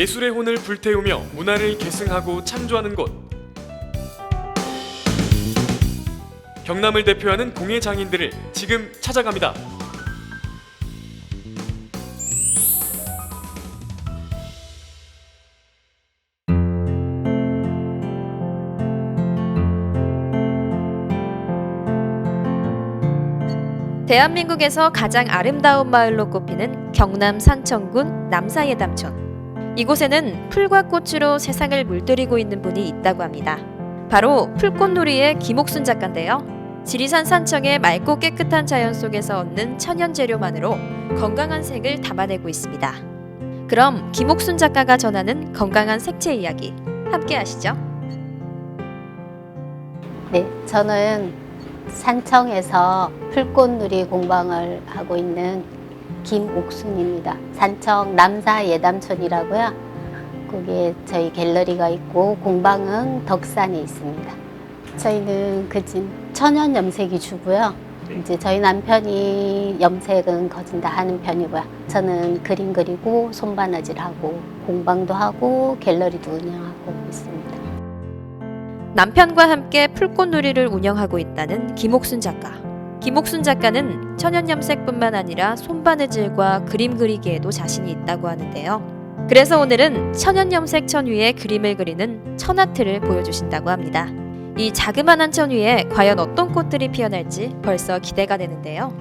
예술의 혼을 불태우며 문화를 계승하고 창조하는 곳. 경남을 대표하는 공예 장인들을 지금 찾아갑니다. 대한민국에서 가장 아름다운 마을로 꼽히는 경남 산청군 남사예담촌. 이곳에는 풀과 꽃으로 세상을 물들이고 있는 분이 있다고 합니다. 바로 풀꽃놀이의 김옥순 작가인데요. 지리산 산청의 맑고 깨끗한 자연 속에서 얻는 천연 재료만으로 건강한 색을 담아내고 있습니다. 그럼 김옥순 작가가 전하는 건강한 색채 이야기 함께 하시죠. 네, 저는 산청에서 풀꽃놀이 공방을 하고 있는 김옥순입니다. 산청 남사 예담촌이라고요. 거기에 저희 갤러리가 있고 공방은 덕산에 있습니다. 저희는 그진 천연 염색이 주고요. 이제 저희 남편이 염색은 거진 다 하는 편이고요. 저는 그림 그리고 손바느질 하고 공방도 하고 갤러리도 운영하고 있습니다. 남편과 함께 풀꽃놀이를 운영하고 있다는 김옥순 작가. 김옥순 작가는 천연염색뿐만 아니라 손바느질과 그림 그리기에도 자신이 있다고 하는데요. 그래서 오늘은 천연염색 천 위에 그림을 그리는 천아트를 보여주신다고 합니다. 이 자그마한 천 위에 과연 어떤 꽃들이 피어날지 벌써 기대가 되는데요.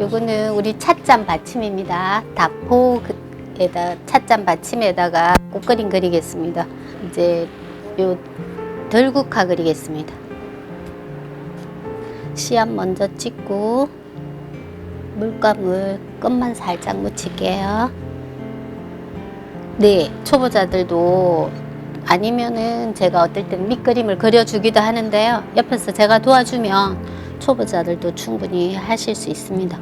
요거는 우리 찻잔 받침입니다. 다포에다 찻잔 받침에다가 꽃그림 그리겠습니다. 이제 요 덜국화 그리겠습니다. 씨앗 먼저 찍고 물감을 끝만 살짝 묻힐게요. 네, 초보자들도 아니면은 제가 어떨 땐 밑그림을 그려주기도 하는데요. 옆에서 제가 도와주면 초보자들도 충분히 하실 수 있습니다.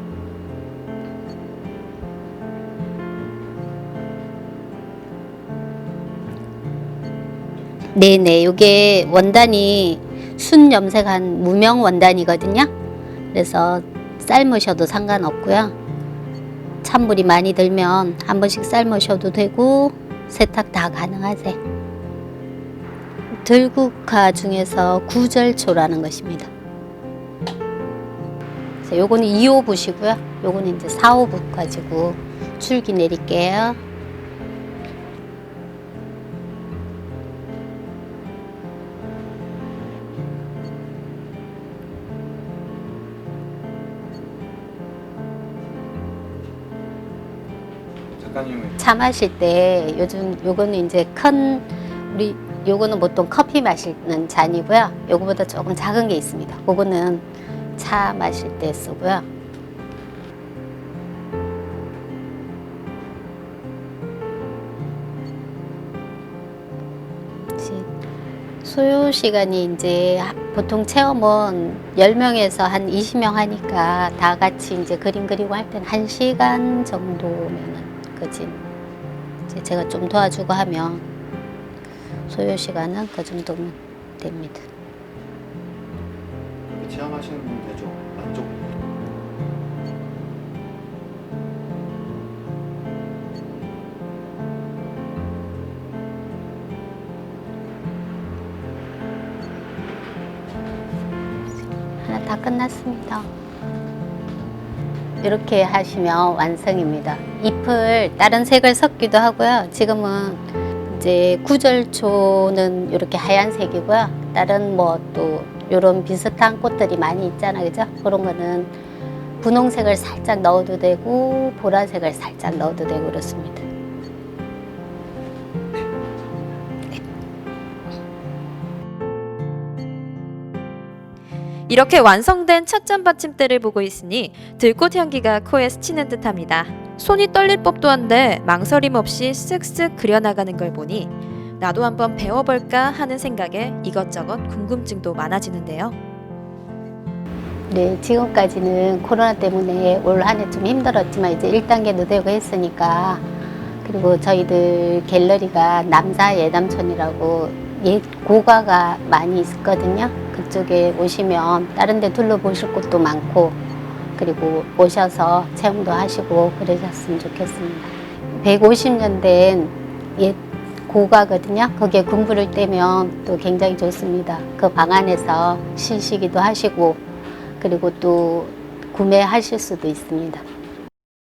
네네, 이게 원단이 순 염색한 무명 원단이거든요. 그래서 삶으셔도 상관없고요. 찬물이 많이 들면 한 번씩 삶으셔도 되고 세탁 다 가능하세요. 들국화 중에서 구절초라는 것입니다. 요거는 2호부시고요. 요거는 이제 4호부 가지고 줄기 내릴게요. 작가님은 차 마실 때 요즘 요거는 이제 큰 우리 요거는 보통 커피 마시는 잔이고요. 요거보다 조금 작은 게 있습니다. 그거는 차 마실 때 쓰고요. 소요 시간이 이제 보통 체험은 10명에서 한 20명 하니까 다 같이 이제 그림 그리고 할 때는 1시간 정도면은 이제 제가 좀 도와주고 하면 소요 시간은 그 정도면 됩니다. 체험하시는 분들 좀 만족. 하나 다 끝났습니다. 이렇게 하시면 완성입니다. 잎을 다른 색을 섞기도 하고요. 지금은 이제 구절초는 이렇게 하얀색이고요. 다른 뭐 또 이런 비슷한 꽃들이 많이 있잖아요. 그죠? 그런 거는 분홍색을 살짝 넣어도 되고 보라색을 살짝 넣어도 되고 그렇습니다. 이렇게 완성된 찻잔 받침대를 보고 있으니 들꽃 향기가 코에 스치는 듯합니다. 손이 떨릴 법도 한데 망설임 없이 쓱쓱 그려나가는 걸 보니 나도 한번 배워볼까 하는 생각에 이것저것 궁금증도 많아지는데요. 네, 지금까지는 코로나 때문에 올 한 해 좀 힘들었지만 이제 1단계도 되고 했으니까 그리고 저희들 갤러리가 남사 예담촌이라고 옛 고가가 많이 있거든요. 그쪽에 오시면 다른 데 둘러보실 곳도 많고 그리고 오셔서 체험도 하시고 그러셨으면 좋겠습니다. 150년 된 옛 고가거든요. 거기에 군부를 떼면 또 굉장히 좋습니다. 그 방 안에서 쉬시기도 하시고 그리고 또 구매하실 수도 있습니다.